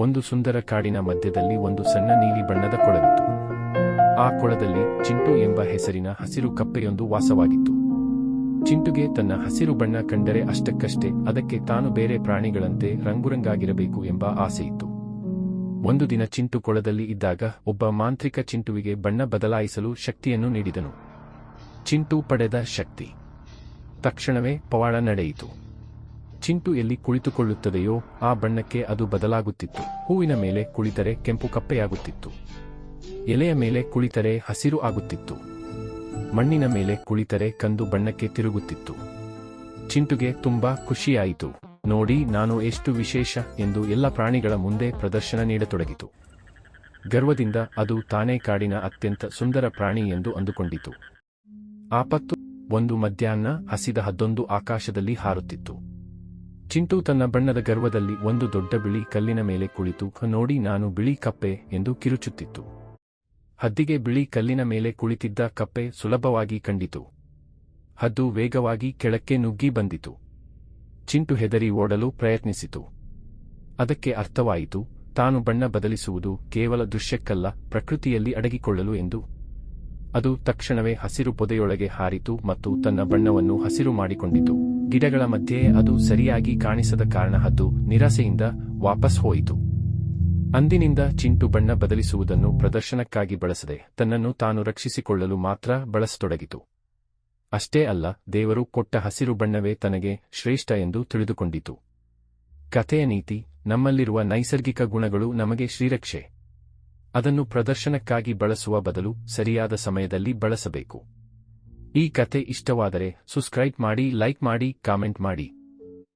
ಒಂದು ಸುಂದರ ಕಾಡಿನ ಮಧ್ಯದಲ್ಲಿ ಒಂದು ಸಣ್ಣ ನೀಲಿ ಬಣ್ಣದ ಕೊಳವಿತ್ತು. ಆ ಕೊಳದಲ್ಲಿ ಚಿಂಟು ಎಂಬ ಹೆಸರಿನ ಹಸಿರು ಕಪ್ಪೆಯೊಂದು ವಾಸವಾಗಿತ್ತು. ಚಿಂಟುಗೆ ತನ್ನ ಹಸಿರು ಬಣ್ಣ ಕಂಡರೆ ಅಷ್ಟಕ್ಕಷ್ಟೇ ಅದಕ್ಕೆ ತಾನು ಬೇರೆ ಪ್ರಾಣಿಗಳಂತೆ ರಂಗುರಂಗಾಗಿರಬೇಕು ಎಂಬ ಆಸೆಯಿತ್ತು ಒಂದು ದಿನ ಚಿಂಟು ಕೊಳದಲ್ಲಿ ಇದ್ದಾಗ ಒಬ್ಬ ಮಾಂತ್ರಿಕ ಚಿಂಟುವಿಗೆ ಬಣ್ಣ ಬದಲಾಯಿಸಲು ಶಕ್ತಿಯನ್ನು ನೀಡಿದನು. ಚಿಂಟು ಪಡೆದ ಶಕ್ತಿ. ತಕ್ಷಣವೇ ಪವಾಡ ನಡೆಯಿತು. ಚಿಂಟು ಎಲ್ಲಿ ಕುಳಿತುಕೊಳ್ಳುತ್ತದೆಯೋ ಆ ಬಣ್ಣಕ್ಕೆ ಅದು ಬದಲಾಗುತ್ತಿತ್ತು. ಹೂವಿನ ಮೇಲೆ ಕುಳಿತರೆ ಕೆಂಪು ಕಪ್ಪೆಯಾಗುತ್ತಿತ್ತು. ಎಲೆಯ ಮೇಲೆ ಕುಳಿತರೆ ಹಸಿರು ಆಗುತ್ತಿತ್ತು. ಮಣ್ಣಿನ ಮೇಲೆ ಕುಳಿತರೆ ಕಂದು ಬಣ್ಣಕ್ಕೆ ತಿರುಗುತ್ತಿತ್ತು. ಚಿಂಟುಗೆ ತುಂಬಾ ಖುಷಿಯಾಯಿತು. ನೋಡಿ, ನಾನು ಎಷ್ಟು ವಿಶೇಷ ಎಂದು ಎಲ್ಲ ಪ್ರಾಣಿಗಳ ಮುಂದೆ ಪ್ರದರ್ಶನ ನೀಡತೊಡಗಿತು. ಗರ್ವದಿಂದ ಅದು ತಾನೇ ಕಾಡಿನ ಅತ್ಯಂತ ಸುಂದರ ಪ್ರಾಣಿ ಎಂದು ಅಂದುಕೊಂಡಿತು. ಆಪತ್ತು ಒಂದು ಮಧ್ಯಾಹ್ನ ಹಸಿದ ಹದ್ದೊಂದು ಆಕಾಶದಲ್ಲಿ ಹಾರುತ್ತಿತ್ತು. ಚಿಂಟು ತನ್ನ ಬಣ್ಣದ ಗರ್ವದಲ್ಲಿ ಒಂದು ದೊಡ್ಡ ಬಿಳಿ ಕಲ್ಲಿನ ಮೇಲೆ ಕುಳಿತು, ನೋಡಿ ನಾನು ಬಿಳಿ ಕಪ್ಪೆ ಎಂದು ಕಿರುಚುತ್ತಿತ್ತು. ಹದ್ದಿಗೆ ಬಿಳಿ ಕಲ್ಲಿನ ಮೇಲೆ ಕುಳಿತಿದ್ದ ಕಪ್ಪೆ ಸುಲಭವಾಗಿ ಕಂಡಿತು. ಹದ್ದು ವೇಗವಾಗಿ ಕೆಳಕ್ಕೆ ನುಗ್ಗಿ ಬಂದಿತು. ಚಿಂಟು ಹೆದರಿ ಓಡಲು ಪ್ರಯತ್ನಿಸಿತು. ಅದಕ್ಕೆ ಅರ್ಥವಾಯಿತು, ತಾನು ಬಣ್ಣ ಬದಲಿಸುವುದು ಕೇವಲ ದೃಶ್ಯಕ್ಕಲ್ಲ, ಪ್ರಕೃತಿಯಲ್ಲಿ ಅಡಗಿಕೊಳ್ಳಲು ಎಂದು. ಅದು ತಕ್ಷಣವೇ ಹಸಿರು ಪೊದೆಯೊಳಗೆ ಹಾರಿತು ಮತ್ತು ತನ್ನ ಬಣ್ಣವನ್ನು ಹಸಿರು ಮಾಡಿಕೊಂಡಿತು. ಗಿಡಗಳ ಮಧ್ಯೆ ಅದು ಸರಿಯಾಗಿ ಕಾಣಿಸದ ಕಾರಣ ಹದ್ದು ನಿರಾಸೆಯಿಂದ ವಾಪಸ್ ಹೋಯಿತು. ಅಂದಿನಿಂದ ಚಿಂಟು ಬಣ್ಣ ಬದಲಿಸುವುದನ್ನು ಪ್ರದರ್ಶನಕ್ಕಾಗಿ ಬಳಸದೆ ತನ್ನನ್ನು ತಾನು ರಕ್ಷಿಸಿಕೊಳ್ಳಲು ಮಾತ್ರ ಬಳಸತೊಡಗಿತು. ಅಷ್ಟೇ ಅಲ್ಲ, ದೇವರು ಕೊಟ್ಟ ಹಸಿರು ಬಣ್ಣವೇ ತನಗೆ ಶ್ರೇಷ್ಠ ಎಂದು ತಿಳಿದುಕೊಂಡಿತು. ಕಥೆಯ ನೀತಿ, ನಮ್ಮಲ್ಲಿರುವ ನೈಸರ್ಗಿಕ ಗುಣಗಳು ನಮಗೆ ಶ್ರೀರಕ್ಷೆ. ಅದನ್ನು ಪ್ರದರ್ಶನಕ್ಕಾಗಿ ಬಳಸುವ ಬದಲು ಸರಿಯಾದ ಸಮಯದಲ್ಲಿ ಬಳಸಬೇಕು. ಈ ಕತೆ ಇಷ್ಟವಾದರೆ ಸಬ್ಸ್ಕ್ರೈಬ್ ಮಾಡಿ ಲೈಕ್ ಮಾಡಿ ಕಾಮೆಂಟ್ ಮಾಡಿ.